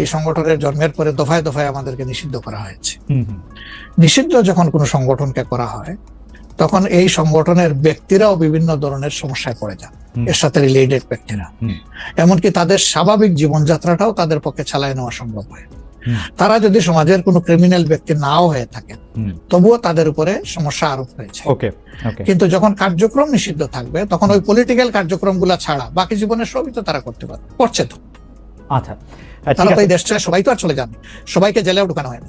এই সংগঠনের জন্মের পরে দফায় দফায় আমাদেরকে নিষিদ্ধ করা হয়েছে। নিষিদ্ধ যখন কোনো সংগঠনকে করা হয় তখন এই সংগঠনের ব্যক্তিরাও বিভিন্ন ধরনের সমস্যায় পড়ে যান। এর সাথে রিলেটেড ব্যক্তিরা। এমনকি তাদের স্বাভাবিক জীবনযাত্রাটাও তাদের পক্ষে চালায় নেওয়া সম্ভব হয়। তারা যদি সমাজের কোনো ক্রিমিনাল ব্যক্তি নাও হয়ে থাকেন তবুও তাদের উপরে সমস্যা আরোপ হয়েছে। কিন্তু যখন কার্যক্রম নিষিদ্ধ থাকবে তখন ওই পলিটিক্যাল কার্যক্রমগুলো ছাড়া বাকি জীবনের সবই তো তারা করতে পারে করছে তো। আচ্ছা তারা তো আছে। এই দেশ সবাই তো আর চলে যান সবাইকে জেলেও ঢুকানো হয়নি।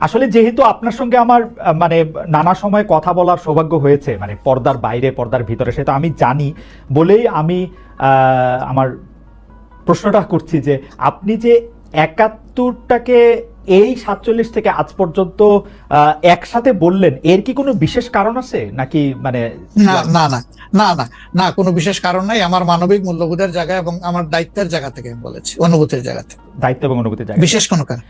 আসলে যেহেতু আপনার সঙ্গে আমার মানে নানা সময় কথা বলার সৌভাগ্য হয়েছে মানে পর্দার বাইরে পর্দার ভিতরে সেটা আমি জানি বলেই আমি আমার প্রশ্নটা করছি যে আপনি যে একাত্তরটাকে এই সাতচল্লিশ থেকে আজ পর্যন্ত একসাথে বললেন এর কি কোনো বিশেষ কারণ আছে? নাকি মানে না না না না না না কোনো বিশেষ কারণ নাই। আমার মানবিক মূল্যবোধের জায়গা এবং আমার দায়িত্বের জায়গা থেকে আমি বলেছি অনুভূতির জায়গা থেকে। দায়িত্ব এবং অনুভূতির জায়গা বিশেষ কোনো কারণ?